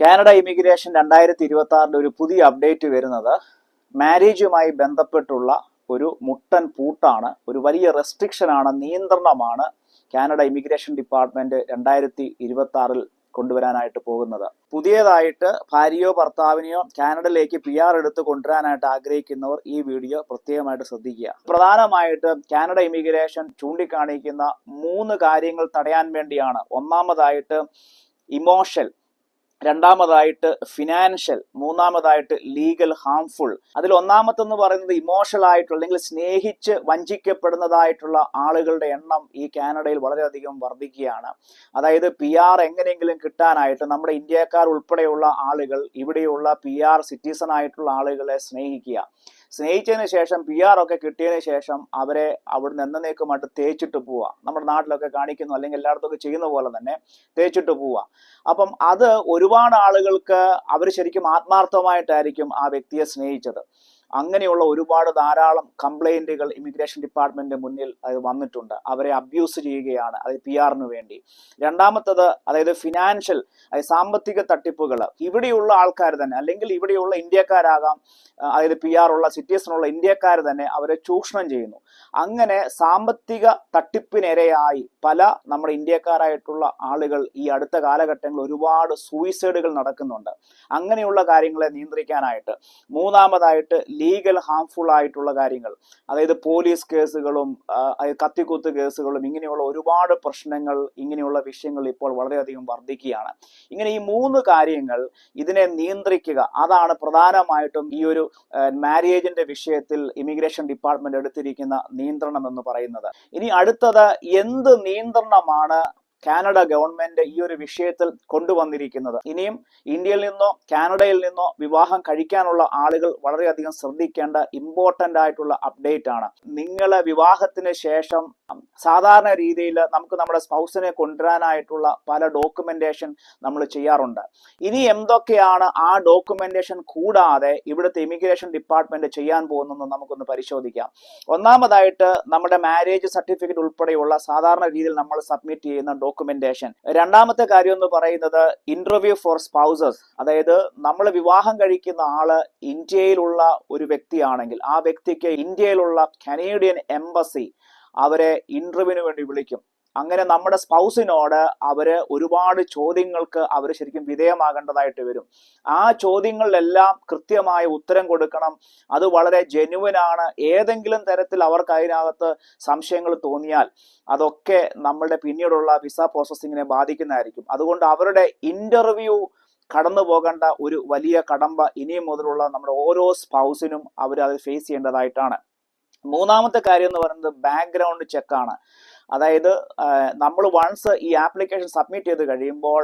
Canada immigration രണ്ടായിരത്തി ഇരുപത്തി ആറിൽ ഒരു പുതിയ അപ്ഡേറ്റ് വരുന്നത് മാരേജുമായി ബന്ധപ്പെട്ടുള്ള ഒരു മുട്ടൻ പൂട്ടാണ് ഒരു വലിയ റെസ്ട്രിക്ഷൻ ആണ് നിയന്ത്രണമാണ് കാനഡ ഇമിഗ്രേഷൻ ഡിപ്പാർട്ട്മെന്റ് രണ്ടായിരത്തി ഇരുപത്തി ആറിൽ കൊണ്ടുവരാനായിട്ട് പോകുന്നത്. പുതിയതായിട്ട് ഭാര്യയോ ഭർത്താവിനെയോ കാനഡയിലേക്ക് പി ആർ എടുത്ത് കൊണ്ടുവരാനായിട്ട് ആഗ്രഹിക്കുന്നവർ ഈ വീഡിയോ പ്രത്യേകമായിട്ട് ശ്രദ്ധിക്കുക. പ്രധാനമായിട്ട് കാനഡ ഇമിഗ്രേഷൻ ചൂണ്ടിക്കാണിക്കുന്ന മൂന്ന് കാര്യങ്ങൾ തടയാൻ വേണ്ടിയാണ്. ഒന്നാമതായിട്ട് ഇമോഷൻ രണ്ടാമതായിട്ട് ഫിനാൻഷ്യൽ മൂന്നാമതായിട്ട് ലീഗൽ ഹാംഫുൾ അതിൽ ഒന്നാമത്തെന്ന് പറയുന്നത് ഇമോഷണൽ ആയിട്ടുള്ള അല്ലെങ്കിൽ സ്നേഹിച്ച് വഞ്ചിക്കപ്പെടുന്നതായിട്ടുള്ള ആളുകളുടെ എണ്ണം ഈ കാനഡയിൽ വളരെയധികം വർദ്ധിക്കുകയാണ്. അതായത് പി ആർ എങ്ങനെയെങ്കിലും കിട്ടാനായിട്ട് നമ്മുടെ ഇന്ത്യക്കാർ ഉൾപ്പെടെയുള്ള ആളുകൾ ഇവിടെയുള്ള പി ആർ സിറ്റിസൺ ആയിട്ടുള്ള ആളുകളെ സ്നേഹിക്കുക. സ്നേഹിച്ചതിന് ശേഷം പി ആർ ഒക്കെ കിട്ടിയതിന് ശേഷം അവരെ അവിടുന്ന് എന്നേക്കുമായിട്ട് തേച്ചിട്ട് പോവുക. നമ്മുടെ നാട്ടിലൊക്കെ കാണിക്കുന്നു അല്ലെങ്കിൽ എല്ലായിടത്തൊക്കെ ചെയ്യുന്ന പോലെ തന്നെ തേച്ചിട്ട് പോവുക. അപ്പം അത് ഒരുപാട് ആളുകൾക്ക് അവർ ശരിക്കും ആത്മാർത്ഥമായിട്ടായിരിക്കും ആ വ്യക്തിയെ സ്നേഹിച്ചത്. അങ്ങനെയുള്ള ഒരുപാട് ധാരാളം കംപ്ലൈന്റുകൾ ഇമിഗ്രേഷൻ ഡിപ്പാർട്ട്മെന്റ് മുന്നിൽ അത് വന്നിട്ടുണ്ട്. അവരെ അബ്യൂസ് ചെയ്യുകയാണ് അത് പി ആറിന് വേണ്ടി. രണ്ടാമത്തത് അതായത് ഫിനാൻഷ്യൽ അതായത് സാമ്പത്തിക തട്ടിപ്പുകൾ ഇവിടെയുള്ള ആൾക്കാർ തന്നെ അല്ലെങ്കിൽ ഇവിടെയുള്ള ഇന്ത്യക്കാരാകാം അതായത് പി ആർ ഉള്ള സിറ്റീസിനുള്ള ഇന്ത്യക്കാർ തന്നെ അവരെ ചൂഷണം ചെയ്യുന്നു. അങ്ങനെ സാമ്പത്തിക തട്ടിപ്പിനിരയായി പല നമ്മുടെ ഇന്ത്യക്കാരായിട്ടുള്ള ആളുകൾ ഈ അടുത്ത കാലഘട്ടങ്ങളിൽ ഒരുപാട് സൂയിസൈഡുകൾ നടക്കുന്നുണ്ട്. അങ്ങനെയുള്ള കാര്യങ്ങളെ നിയന്ത്രിക്കാനായിട്ട്. മൂന്നാമതായിട്ട് ലീഗൽ ഹാംഫുൾ ആയിട്ടുള്ള കാര്യങ്ങൾ. അതായത് പോലീസ് കേസുകളും കത്തിക്കുത്ത് കേസുകളും ഇങ്ങനെയുള്ള ഒരുപാട് പ്രശ്നങ്ങൾ ഇങ്ങനെയുള്ള വിഷയങ്ങൾ ഇപ്പോൾ വളരെയധികം വർദ്ധിക്കുകയാണ്. ഇങ്ങനെ ഈ മൂന്ന് കാര്യങ്ങൾ ഇതിനെ നിയന്ത്രിക്കുക. അതാണ് പ്രധാനമായിട്ടും ഈ ഒരു മാരേജിന്റെ വിഷയത്തിൽ ഇമിഗ്രേഷൻ ഡിപ്പാർട്ട്മെന്റ് എടുത്തിരിക്കുന്ന നിയന്ത്രണം എന്ന് പറയുന്നത്. ഇനി അടുത്തത് എന്ത് നിയന്ത്രണമാണ് കാനഡ ഗവൺമെന്റ് ഈ ഒരു വിഷയത്തിൽ കൊണ്ടുവന്നിരിക്കുന്നത്. ഇനിയും ഇന്ത്യയിൽ നിന്നോ കാനഡയിൽ നിന്നോ വിവാഹം കഴിക്കാനുള്ള ആളുകൾ വളരെയധികം ശ്രദ്ധിക്കേണ്ട ഇമ്പോർട്ടന്റ് ആയിട്ടുള്ള അപ്ഡേറ്റ് ആണ്. നിങ്ങളെ വിവാഹത്തിന് ശേഷം സാധാരണ രീതിയിൽ നമുക്ക് നമ്മുടെ സ്പൗസിനെ കൊണ്ടുവരാനായിട്ടുള്ള പല ഡോക്യുമെന്റേഷൻ നമ്മൾ ചെയ്യാറുണ്ട്. ഇനി എന്തൊക്കെയാണ് ആ ഡോക്യുമെന്റേഷൻ കൂടാതെ ഇവിടുത്തെ ഇമിഗ്രേഷൻ ഡിപ്പാർട്ട്മെന്റ് ചെയ്യാൻ പോകുന്നതെന്ന് നമുക്കൊന്ന് പരിശോധിക്കാം. ഒന്നാമതായിട്ട് നമ്മുടെ മാരേജ് സർട്ടിഫിക്കറ്റ് ഉൾപ്പെടെയുള്ള സാധാരണ രീതിയിൽ നമ്മൾ സബ്മിറ്റ് ചെയ്യുന്ന ഡോക്യുമെന്റേഷൻ രണ്ടാമത്തെ കാര്യം എന്ന് പറയുന്നത് ഇന്റർവ്യൂ ഫോർ സ്പൗസസ് അതായത് നമ്മൾ വിവാഹം കഴിക്കുന്ന ആൾ ഇന്ത്യയിലുള്ള ഒരു വ്യക്തിയാണെങ്കിൽ ആ വ്യക്തിക്ക് ഇന്ത്യയിലുള്ള കനേഡിയൻ എംബസി അവരെ ഇന്റർവ്യൂവിന് വേണ്ടി വിളിക്കും. അങ്ങനെ നമ്മുടെ സ്പൗസിനോട് അവർ ഒരുപാട് ചോദ്യങ്ങൾക്ക് അവർ ശരിക്കും വിധേയമാകേണ്ടതായിട്ട് വരും. ആ ചോദ്യങ്ങളിലെല്ലാം കൃത്യമായ ഉത്തരം കൊടുക്കണം. അത് വളരെ ജെനുവൻ ആണ്. ഏതെങ്കിലും തരത്തിൽ അവർക്ക് അതിനകത്ത് സംശയങ്ങൾ തോന്നിയാൽ അതൊക്കെ നമ്മളുടെ പിന്നീടുള്ള വിസ പ്രോസസ്സിങ്ങിനെ ബാധിക്കുന്നതായിരിക്കും. അതുകൊണ്ട് അവരുടെ ഇന്റർവ്യൂ കടന്നു പോകേണ്ട ഒരു വലിയ കടമ്പ ഇനിയും മുതലുള്ള നമ്മുടെ ഓരോ സ്പൗസിനും അവർ അത് ഫേസ് ചെയ്യേണ്ടതായിട്ടാണ്. മൂന്നാമത്തെ കാര്യം എന്ന് പറയുന്നത് ബാക്ക്ഗ്രൗണ്ട് ചെക്കാണ് അതായത് നമ്മൾ വൺസ് ഈ ആപ്ലിക്കേഷൻ സബ്മിറ്റ് ചെയ്ത് കഴിയുമ്പോൾ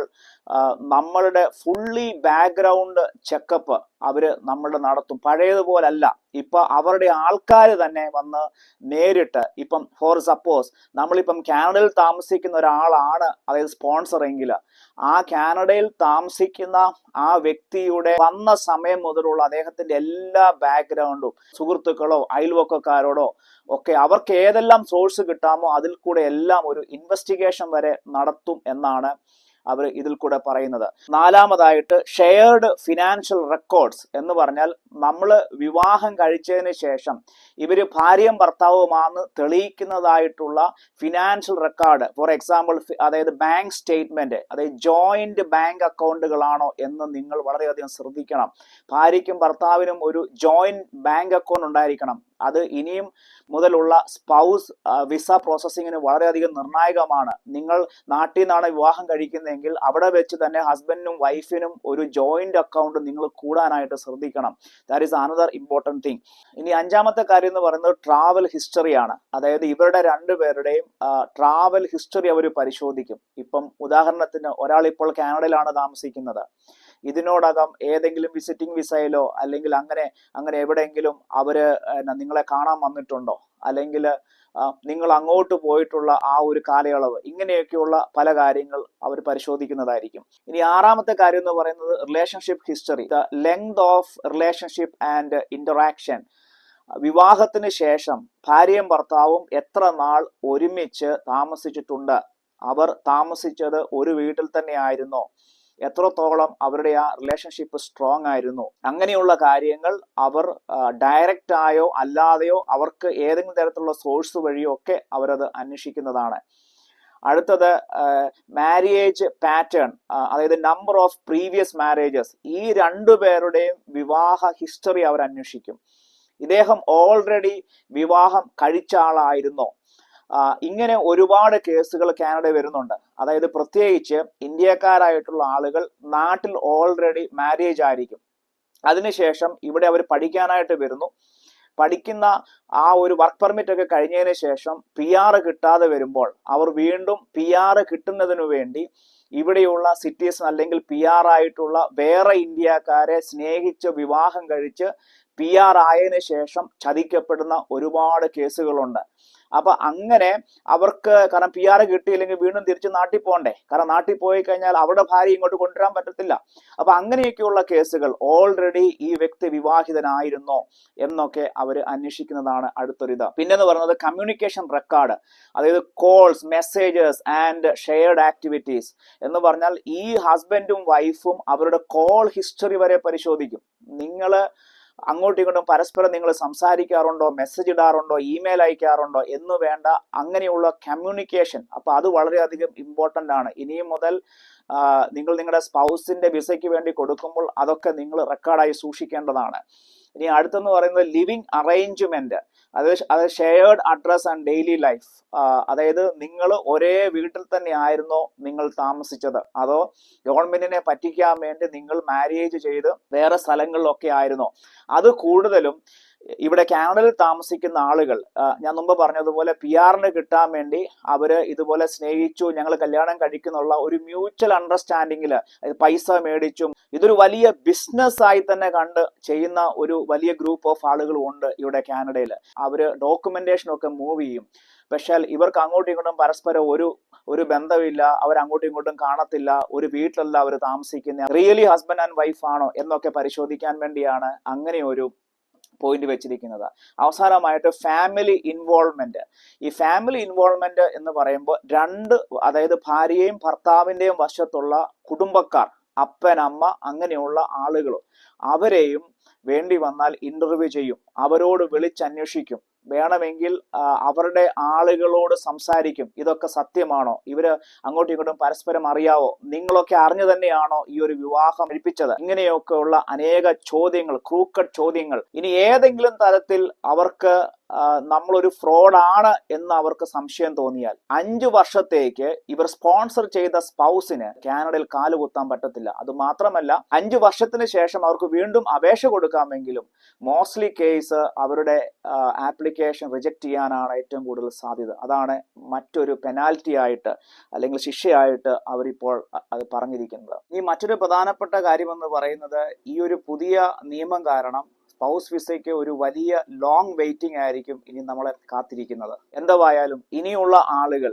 നമ്മളുടെ ഫുള്ളി ബാക്ക്ഗ്രൗണ്ട് ചെക്കപ്പ് അവർ നമ്മളുടെ നടത്തും. പഴയതുപോലല്ല. ഇപ്പൊ അവരുടെ ആൾക്കാർ തന്നെ വന്ന് നേരിട്ട് ഇപ്പം ഫോർ സപ്പോസ് നമ്മളിപ്പം കാനഡയിൽ താമസിക്കുന്ന ഒരാളാണ് അതായത് സ്പോൺസർ എങ്കിൽ ആ കാനഡയിൽ താമസിക്കുന്ന ആ വ്യക്തിയുടെ വന്ന സമയം മുതലുള്ള അദ്ദേഹത്തിന്റെ എല്ലാ ബാക്ക്ഗ്രൗണ്ടും സുഹൃത്തുക്കളോ അയൽവക്കക്കാരോടോ ഒക്കെ അവർക്ക് ഏതെല്ലാം സോഴ്സ് കിട്ടാമോ അതിൽ കൂടെ എല്ലാം ഒരു ഇൻവെസ്റ്റിഗേഷൻ വരെ നടത്തും എന്നാണ് അവർ ഇതിൽ കൂടെ പറയുന്നത്. നാലാമതായിട്ട് ഷെയർഡ് ഫിനാൻഷ്യൽ റെക്കോർഡ്സ് എന്ന് പറഞ്ഞാൽ നമ്മൾ വിവാഹം കഴിച്ചതിന് ശേഷം ഇവർ ഭാര്യയും ഭർത്താവുമാണെന്ന് തെളിയിക്കുന്നതായിട്ടുള്ള ഫിനാൻഷ്യൽ റെക്കോർഡ് ഫോർ എക്സാമ്പിൾ അതായത് ബാങ്ക് സ്റ്റേറ്റ്മെന്റ് അതായത് ജോയിന്റ് ബാങ്ക് അക്കൗണ്ടുകളാണോ എന്ന് നിങ്ങൾ വളരെയധികം ശ്രദ്ധിക്കണം. ഭാര്യയ്ക്കും ഭർത്താവിനും ഒരു ജോയിന്റ് ബാങ്ക് അക്കൗണ്ട് ഉണ്ടായിരിക്കണം. അത് ഇനിയും മുതലുള്ള സ്പൗസ് വിസ പ്രോസസ്സിങ്ങിന് വളരെയധികം നിർണായകമാണ്. നിങ്ങൾ നാട്ടിൽ നിന്നാണ് വിവാഹം കഴിക്കുന്നതെങ്കിൽ അവിടെ വെച്ച് തന്നെ ഹസ്ബൻഡിനും വൈഫിനും ഒരു ജോയിന്റ് അക്കൗണ്ട് നിങ്ങൾ കൂടാനായിട്ട് ശ്രദ്ധിക്കണം. That is another important thing ഇനി അഞ്ചാമത്തെ കാര്യം എന്ന് പറയുന്നത് ട്രാവൽ ഹിസ്റ്ററിയാണ് അതായത് ഇവരുടെ രണ്ടുപേരുടെയും ട്രാവൽ ഹിസ്റ്ററി അവർ പരിശോധിക്കും. ഇപ്പം ഉദാഹരണത്തിന് ഒരാൾ ഇപ്പോൾ കാനഡയിലാണ് താമസിക്കുന്നത്. ഇതിനോടകം ഏതെങ്കിലും വിസിറ്റിംഗ് വിസയിലോ അല്ലെങ്കിൽ അങ്ങനെ അങ്ങനെ എവിടെയെങ്കിലും അവർ നിങ്ങളെ കാണാൻ വന്നിട്ടുണ്ടോ? അല്ലെങ്കിൽ നിങ്ങൾ അങ്ങോട്ട് പോയിട്ടുള്ള ആ ഒരു കാലയളവ് ഇങ്ങനെയൊക്കെയുള്ള പല കാര്യങ്ങൾ അവർ പരിശോധിക്കുന്നതായിരിക്കും. ഇനി ആറാമത്തെ കാര്യം എന്ന് പറയുന്നത് relationship history the length of relationship and interaction വിവാഹത്തിന് ശേഷം ഭാര്യയും ഭർത്താവും എത്ര നാൾ ഒരുമിച്ച് താമസിച്ചിട്ടുണ്ട്? അവർ താമസിച്ചത് ഒരു വീട്ടിൽ തന്നെ ആയിരുന്നോ? എത്രത്തോളം അവരുടെ ആ റിലേഷൻഷിപ്പ് സ്ട്രോങ് ആയിരുന്നു. അങ്ങനെയുള്ള കാര്യങ്ങൾ അവർ ഡയറക്റ്റ് ആയോ അല്ലാതെയോ അവർക്ക് ഏതെങ്കിലും തരത്തിലുള്ള സോഴ്സ് വഴിയോ ഒക്കെ അവരത് അന്വേഷിക്കുന്നതാണ്. അടുത്തത് മാരിയേജ് പാറ്റേൺ അതായത് നമ്പർ ഓഫ് പ്രീവിയസ് മാരേജസ് ഈ രണ്ടു പേരുടെയും വിവാഹ ഹിസ്റ്ററി അവർ അന്വേഷിക്കും ഇദ്ദേഹം ഓൾറെഡി വിവാഹം കഴിച്ച ആളായിരുന്നോ. ഇങ്ങനെ ഒരുപാട് കേസുകൾ കാനഡ വരുന്നുണ്ട്. അതായത് പ്രത്യേകിച്ച് ഇന്ത്യക്കാരായിട്ടുള്ള ആളുകൾ നാട്ടിൽ ഓൾറെഡി മാരേജ് ആയിരിക്കും. അതിനുശേഷം ഇവിടെ അവർ പഠിക്കാനായിട്ട് വരുന്നു. പഠിക്കുന്ന ആ ഒരു വർക്ക് പെർമിറ്റ് ഒക്കെ കഴിഞ്ഞതിന് ശേഷം പി ആർ കിട്ടാതെ വരുമ്പോൾ അവർ വീണ്ടും പി ആർ കിട്ടുന്നതിനു വേണ്ടി ഇവിടെയുള്ള സിറ്റീസൺ അല്ലെങ്കിൽ പി ആർ ആയിട്ടുള്ള വേറെ ഇന്ത്യക്കാരെ സ്നേഹിച്ച് വിവാഹം കഴിച്ച് പി ആർ ആയതിനു ശേഷം ചതിക്കപ്പെടുന്ന ഒരുപാട് കേസുകളുണ്ട്. അപ്പൊ അങ്ങനെ അവർക്ക് കാരണം പി ആർ കിട്ടിയില്ലെങ്കിൽ വീണ്ടും തിരിച്ച് നാട്ടിൽ പോകണ്ടേ? കാരണം നാട്ടിൽ പോയി കഴിഞ്ഞാൽ അവരുടെ ഭാര്യ ഇങ്ങോട്ട് കൊണ്ടുവരാൻ പറ്റത്തില്ല. അപ്പൊ അങ്ങനെയൊക്കെയുള്ള കേസുകൾ ഓൾറെഡി ഈ വ്യക്തി വിവാഹിതനായിരുന്നോ എന്നൊക്കെ അവർ അന്വേഷിക്കുന്നതാണ് അടുത്തൊരിത്. പിന്നെന്ന് പറയുന്നത് കമ്മ്യൂണിക്കേഷൻ റെക്കോർഡ് അതായത് calls messages and shared activities എന്ന് പറഞ്ഞാൽ ഈ ഹസ്ബൻഡും വൈഫും അവരുടെ കോൾ ഹിസ്റ്ററി വരെ പരിശോധിക്കും. നിങ്ങൾ അങ്ങോട്ടും ഇങ്ങോട്ടും പരസ്പരം നിങ്ങൾ സംസാരിക്കാറുണ്ടോ മെസ്സേജ് ഇടാറുണ്ടോ ഇമെയിൽ അയക്കാറുണ്ടോ എന്ന് വേണ്ട. അങ്ങനെയുള്ള കമ്മ്യൂണിക്കേഷൻ അപ്പൊ അത് വളരെയധികം ഇമ്പോർട്ടന്റ് ആണ്. ഇനിയും മുതൽ നിങ്ങൾ നിങ്ങളുടെ സ്പൗസിന്റെ വിസയ്ക്ക് വേണ്ടി കൊടുക്കുമ്പോൾ അതൊക്കെ നിങ്ങൾ റെക്കോർഡായി സൂക്ഷിക്കേണ്ടതാണ്. ഇനി അടുത്തെന്ന് പറയുന്നത് ലിവിങ് അറേഞ്ച്മെന്റ്. അത് അത് shared address and daily life. അതായത് നിങ്ങൾ ഒരേ വീട്ടിൽ തന്നെ ആയിരുന്നോ നിങ്ങൾ താമസിച്ചത്. അതോ ഗവൺമെന്റിനെ പറ്റിക്കാൻ വേണ്ടി നിങ്ങൾ മാരേജ് ചെയ്ത് വേറെ സ്ഥലങ്ങളിലൊക്കെ ആയിരുന്നോ. അത് കൂടുതലും ഇവിടെ കാനഡയിൽ താമസിക്കുന്ന ആളുകൾ ഞാൻ മുമ്പ് പറഞ്ഞതുപോലെ പി ആറിന് കിട്ടാൻ വേണ്ടി അവർ ഇതുപോലെ സ്നേഹിച്ചു ഞങ്ങൾ കല്യാണം കഴിക്കുന്നുള്ള ഒരു മ്യൂച്വൽ അണ്ടർസ്റ്റാൻഡിങ്ങിൽ പൈസ മേടിച്ചും ഇതൊരു വലിയ ബിസിനസ് ആയി തന്നെ കണ്ട് ചെയ്യുന്ന ഒരു വലിയ ഗ്രൂപ്പ് ഓഫ് ആളുകളും ഉണ്ട് ഇവിടെ കാനഡയിൽ. അവർ ഡോക്യുമെന്റേഷൻ ഒക്കെ മൂവ് ചെയ്യും. പക്ഷേ ഇവർക്ക് അങ്ങോട്ടും ഇങ്ങോട്ടും പരസ്പരം ഒരു ഒരു ബന്ധമില്ല അവർ അങ്ങോട്ടും ഇങ്ങോട്ടും കാണത്തില്ല ഒരു വീട്ടിലല്ല അവർ താമസിക്കുന്ന. റിയലി ഹസ്ബൻഡ് ആൻഡ് വൈഫ് ആണോ എന്നൊക്കെ പരിശോധിക്കാൻ വേണ്ടിയാണ് അങ്ങനെ ഒരു പോയിന്റ് വെച്ചിരിക്കുന്നത്. അവസാനമായിട്ട് ഫാമിലി ഇൻവോൾവ്മെന്റ് ഈ ഫാമിലി ഇൻവോൾവ്മെന്റ് എന്ന് പറയുമ്പോൾ രണ്ട് അതായത് ഭാര്യയും ഭർത്താവിന്റെയും വശത്തുള്ള കുടുംബക്കാർ അപ്പൻ അമ്മ അങ്ങനെയുള്ള ആളുകൾ അവരെയും വേണ്ടി വന്നാൽ ഇന്റർവ്യൂ ചെയ്യും. അവരോട് വിളിച്ചന്വേഷിക്കും. വേണമെങ്കിൽ അവരുടെ ആളുകളോട് സംസാരിക്കും. ഇതൊക്കെ സത്യമാണോ? ഇവർ അങ്ങോട്ടും ഇങ്ങോട്ടും പരസ്പരം അറിയാവോ? നിങ്ങളൊക്കെ അറിഞ്ഞു തന്നെയാണോ ഈ ഒരു വിവാഹം കഴിപ്പിച്ചത്? ഇങ്ങനെയൊക്കെയുള്ള അനേക ചോദ്യങ്ങൾ ക്രൂക്കഡ് ചോദ്യങ്ങൾ. ഇനി ഏതെങ്കിലും തരത്തിൽ അവർക്ക് നമ്മളൊരു ഫ്രോഡാണ് എന്ന് അവർക്ക് സംശയം തോന്നിയാൽ അഞ്ചു വർഷത്തേക്ക് ഇവർ സ്പോൺസർ ചെയ്ത സ്പൗസിന് കാനഡയിൽ കാലുകുത്താൻ പറ്റത്തില്ല. അത് മാത്രമല്ല അഞ്ചു വർഷത്തിന് ശേഷം അവർക്ക് വീണ്ടും അപേക്ഷ കൊടുക്കാമെങ്കിലും മോസ്റ്റ്ലി കേസ് അവരുടെ ആപ്ലിക്കേഷൻ റിജക്ട് ചെയ്യാനാണ് ഏറ്റവും കൂടുതൽ സാധ്യത. അതാണ് മറ്റൊരു പെനാൽറ്റി ആയിട്ട് അല്ലെങ്കിൽ ശിക്ഷയായിട്ട് അവരിപ്പോൾ അത് പറഞ്ഞിരിക്കുന്നത്. ഈ മറ്റൊരു പ്രധാനപ്പെട്ട കാര്യം എന്ന് പറയുന്നത് ഈ ഒരു പുതിയ നിയമം കാരണം സ്പൗസ് വിസയ്ക്ക് ഒരു വലിയ ലോങ് വെയിറ്റിംഗ് ആയിരിക്കും ഇനി നമ്മളെ കാത്തിരിക്കുന്നത്. എന്തായാലും ഇനിയുള്ള ആളുകൾ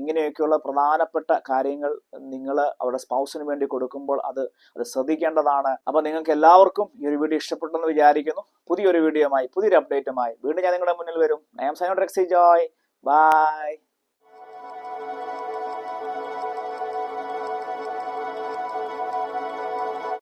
ഇങ്ങനെയൊക്കെയുള്ള പ്രധാനപ്പെട്ട കാര്യങ്ങൾ നിങ്ങൾ അവരുടെ സ്പൗസിന് വേണ്ടി കൊടുക്കുമ്പോൾ അത് അത് ശ്രദ്ധിക്കേണ്ടതാണ്. അപ്പൊ നിങ്ങൾക്ക് എല്ലാവർക്കും ഈ ഒരു വീഡിയോ ഇഷ്ടപ്പെട്ടെന്ന് വിചാരിക്കുന്നു. പുതിയൊരു വീഡിയോയുമായി പുതിയൊരു അപ്ഡേറ്റുമായി വീണ്ടും ഞാൻ നിങ്ങളുടെ മുന്നിൽ വരും. I M Joy by